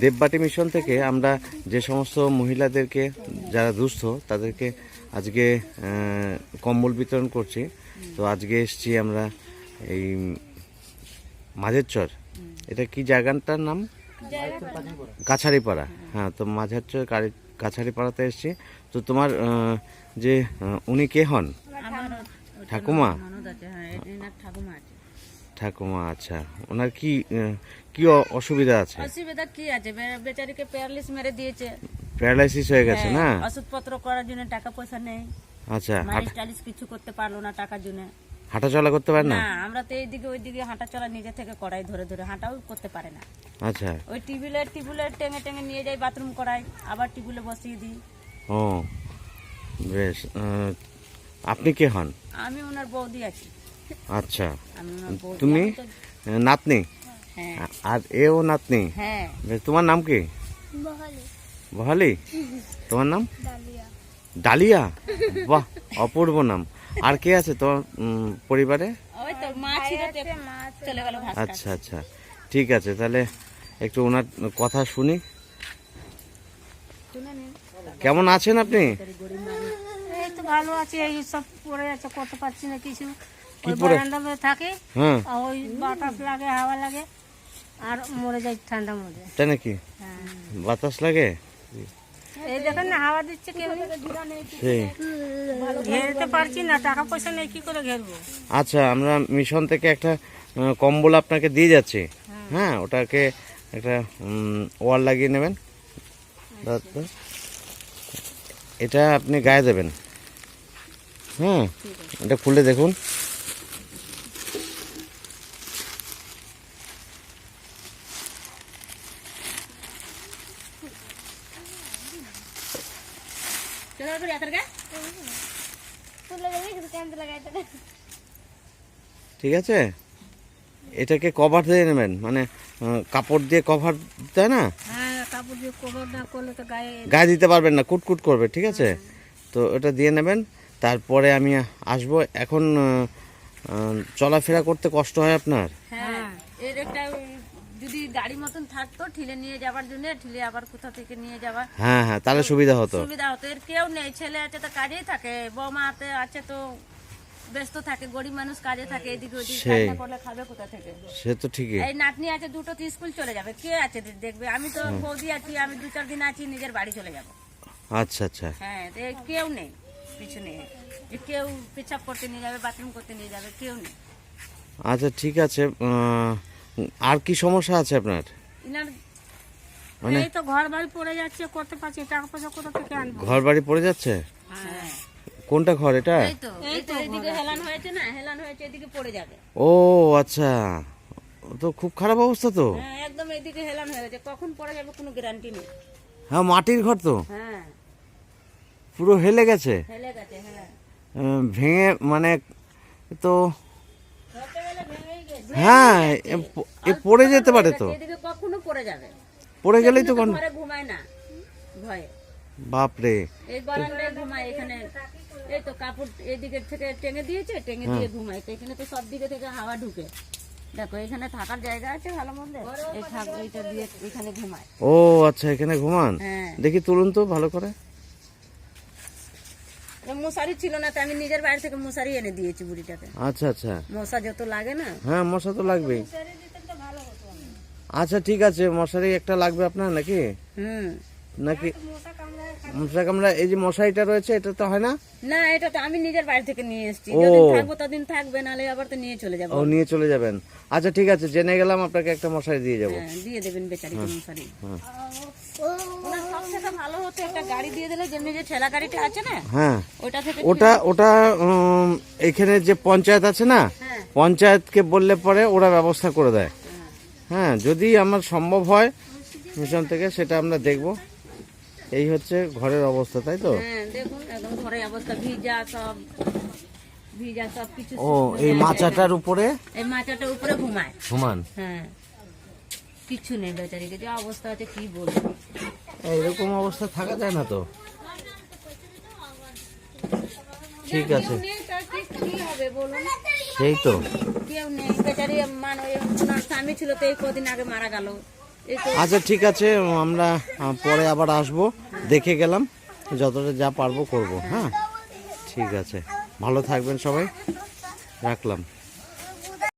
দেববাটি mission থেকে আমরা যে সমস্ত মহিলাদেরকে যারা দুস্থ তাদেরকে আজকে কম্বল বিতরণ করছি। তো আজকে এসছি আমরা এই মাঝেরচর। এটা কি জায়গাটার নাম? কাছারিপাড়া। হ্যাঁ তো মাঝের চর কারি- কাছারিপাড়াতে এসছি। তো তোমার যে উনি কে হন? ঠাকুমা? হ্যাঁ ঠাকুমা ঠাকুমা আচ্ছা। ওনার কি কি অসুবিধা আছে? অসুবিধা কি আছে? বেচারিকে প্যারালিস মেরে দিয়েছে। প্যারালাইসিস হয়ে গেছে না? হ্যাঁ, ওষুধপত্র করার জন্য টাকা পয়সা নেই। আচ্ছা মালিশ হাঁটা- কিছু করতে পারল না টাকার জন্য। হাঁটাচলা করতে পারে না? না আমরা তো এইদিকে ওইদিকে হাঁটা চলা নিজে থেকে করাই ধরে ধরে হাঁটাও করতে পারে না। আচ্ছা। ওই টিবিলে টিবুলে টেঙে টেঙে নিয়ে যাই বাথরুম করাই আবার টিবুলে বসিয়ে দিই। ও বেশ আপনি কে হন? আমি ওনার বৌদি আছি। আচ্ছা। তুমি? নাতনি? হ্যাঁ। আর এও নাতনি? হ্যাঁ। তোমার নাম কি? বহালি। তোমার নাম? ডালিয়া। বাহ অপূর্ব নাম। আর কে আছে তোমার পরিবারে? ওই তো মা ছিল তো চলে গেল ঘাস কাটতে। আচ্ছা আচ্ছা। ঠিক আছে তাহলে একটু ওনার কথা শুনি। কেমন আছেন আপনি? ভালো আছে এই সব পড়ে আছে করতে পারছি না কিছু। কি? বারান্দাতে থাকে হ্যাঁ ওই বাতাস লাগে হাওয়া লাগে আর মরে যায় ঠান্ডা মধ্যে। তাই নাকি? হ্যাঁ। বাতাস লাগে? এই দেখেন না হাওয়া দিচ্ছে ঘেরতে পারছি না টাকা পয়সা নেই কি করে ঘেরবো? আচ্ছা আমরা মিশন থেকে একটা কম্বল আপনাকে দিয়ে যাচ্ছি। হ্যাঁ। ওটাকে একটা ওয়াল লাগিয়ে নেবেন। এটা আপনি গায়ে দেবেন। হ্যাঁ এটা খুলে দেখুন। ঠিক আছে? এটাকে কভার দিয়ে নেবেন মানে কাপড় দিয়ে কভার দেয় না? হ্যাঁ কাপড় দিয়ে কভার না করলে তো গায়ে গায়ে দিতে পারবেন না কুটকুট করবে ঠিক আছে? তো এটা দিয়ে নেবেন তারপরে আমি আসব। এখন চলাফেরা করতে কষ্ট হয় আপনার? হ্যাঁ এর একটা যদি গাড়ি মতন থাকতো ঠিলে নিয়ে যাবার জন্য ঠিলে আবার কোথা থেকে নিয়ে যাওয়া? হ্যাঁ হ্যাঁ তাহলে সুবিধা হতো। সুবিধা হতো। এর কেউ নেই ছেলে আছে তো কাজেই থাকে বৌমা হাতে আছে তো ব্যস্ত থাকে গরিব মানুষ কাজে থাকে এদিকে ওদিকে করলে খাবে কোথা থেকে? সে তো ঠিকই। এই নাতনি আছে দুটো তো স্কুল চলে যাবে কে আছে দেখবে? আমি তো বৌদি আছি আমি দু চার দিন আছি নিজের বাড়ি চলে যাব। আচ্ছা আচ্ছা। হ্যাঁ তো কেউ নেই কিছু নেই যে কেউ পেছাব করতে নিয়ে যাবে বাথরুম করতে নিয়ে যাবে কেউ নেই। আচ্ছা ঠিক আছে। আর কি সমস্যা আছে আপনার? ইনার মানে? এই তো ঘর বাড়ি পড়ে যাচ্ছে করতে পারছি টাকা পয়সা কোথা থেকে আনব? ঘর বাড়ি পড়ে যাচ্ছে? হ্যাঁ। কোনটা ঘর এটা? এই তো এদিকে হেলান হয়েছে না হেলান হয়েছে এদিকে পড়ে যাবে। ও আচ্ছা। তো খুব খারাপ অবস্থা তো। হ্যাঁ একদম এদিকে হেলান হয়েছে কখন পড়ে যাবে কোনো গ্যারান্টি নেই। হ্যাঁ মাটির ঘর তো। হ্যাঁ। পুরো হেলে গেছে। হেলে গেছে হ্যাঁ। ভেঙে মানে তো ধরতে গেলে ভেঙেই গেছে হ্যাঁ এ পড়ে যেতে পারে তো। কখনো পড়ে যাবে। পড়ে গেলেই তো কোন ঘুমায় না ভয়ে। বাপরে। এই বারান্দায় ঘুমায় এখানে। এই তো কাপড় এদিকে থেকে টেঙে দিয়েছে টেঙে দিয়ে ঘুমায়। তো এখানে তো সব দিকে থেকে হাওয়া ঢুকে। দেখো এখানে থাকার জায়গা আছে ভালো মন্দ এই থাক এইটা দিয়ে এখানে ঘুমায়। ও আচ্ছা এখানে ঘুমান? হ্যাঁ। দেখি তুলুন তো ভালো করে। মশারি ছিল না তো আমি নিজের বাড়ি থেকে মশারি এনে দিয়েছি বুড়িটাকে। আচ্ছা আচ্ছা। মশা যত লাগে না। হ্যাঁ মশা তো লাগবেই। আচ্ছা ঠিক আছে মশারি একটা লাগবে আপনার নাকি? হুম। নাকি? মশা কামড়া এই যে মশারিটা রয়েছে এটা তো হয় না? না এটা তো আমি নিজের বাড়ি থেকে নিয়ে এসেছি। ও। যদিন থাকব ততদিন থাকবে নাহলে আবার তো নিয়ে চলে যাব। ও নিয়ে চলে যাবেন। আচ্ছা ঠিক আছে জেনে গেলাম আপনাকে একটা মশারি দিয়ে যাব। হ্যাঁ, দিয়ে দেবেন বেচারিকে মশারি। হ্যাঁ। ওনার সব থেকে ভালো হতো একটা গাড়ি দিয়ে দিলে যেমনি যে ঠেলা গাড়িটা আছে না হ্যাঁ। ওটা থেকে ওটা ওটা এখানে যে পঞ্চায়েত আছে না হ্যাঁ। পঞ্চায়েতকে বললে পরে ওরা ব্যবস্থা করে দেয়। হ্যাঁ যদি আমার সম্ভব হয় মিশন থেকে সেটা আমরা দেখব। এই হচ্ছে ঘরের অবস্থা তাই তো? হ্যাঁ ও এই মাচাটার উপরে? এই মাচাটার উপরে ঘুমায়। ঘুমান? হ্যাঁ। কিছু নেই বেচারিকে যে অবস্থা আছে কি বলব? এইরকম অবস্থা থাকা যায় না তো। ঠিক আছে। সেই তো। কেউ নেই বেচারি মান স্বামী ছিল তো এই কদিন আগে মারা গেল। আচ্ছা ঠিক আছে আমরা পরে আবার আসব দেখে গেলাম যতটা যা পারব করব হ্যাঁ? ঠিক আছে। ভালো থাকবেন সবাই রাখলাম।